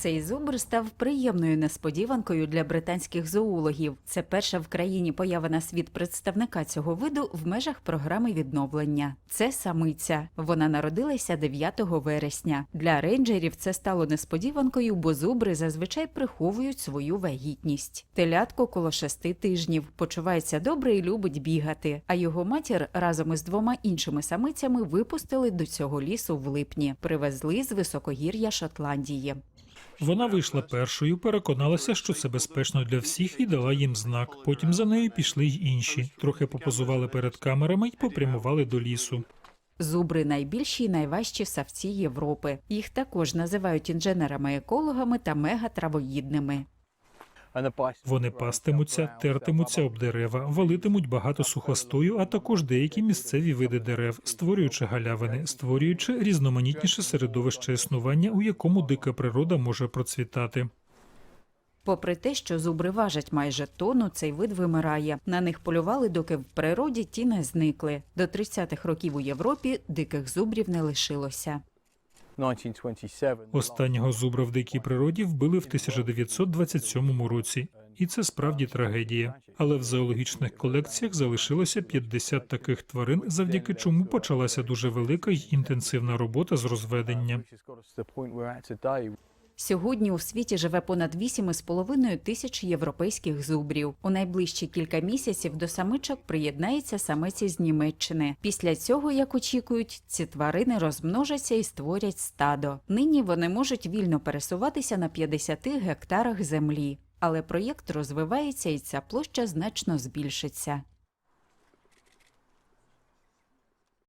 Цей зубр став приємною несподіванкою для британських зоологів. Це перша в країні поява на світ представника цього виду в межах програми відновлення. Це самиця. Вона народилася 9 вересня. Для рейнджерів це стало несподіванкою, бо зубри зазвичай приховують свою вагітність. Телятко коло шести тижнів почувається добре і любить бігати. А його матір разом із двома іншими самицями випустили до цього лісу в липні. Привезли з високогір'я Шотландії. Вона вийшла першою, переконалася, що це безпечно для всіх, і дала їм знак. Потім за нею пішли й інші. Трохи попозували перед камерами й попрямували до лісу. Зубри найбільші і найважчі савці Європи. Їх також називають інженерами-екологами та мегатравоїдними. Вони пастимуться, тертимуться об дерева, валитимуть багато сухостою, а також деякі місцеві види дерев, створюючи галявини, створюючи різноманітніше середовище існування, у якому дика природа може процвітати. Попри те, що зубри важать майже тонну, цей вид вимирає. На них полювали, доки в природі ті не зникли. До 30-х років у Європі диких зубрів не лишилося. 1927. Останнього зубра в дикій природі вбили в 1927 році, і це справді трагедія. Але в зоологічних колекціях залишилося 50 таких тварин, завдяки чому почалася дуже велика й інтенсивна робота з розведення. Сьогодні у світі живе понад 8,5 тисяч європейських зубрів. У найближчі кілька місяців до самичок приєднається самець із Німеччини. Після цього, як очікують, ці тварини розмножаться і створять стадо. Нині вони можуть вільно пересуватися на 50 гектарах землі. Але проєкт розвивається і ця площа значно збільшиться.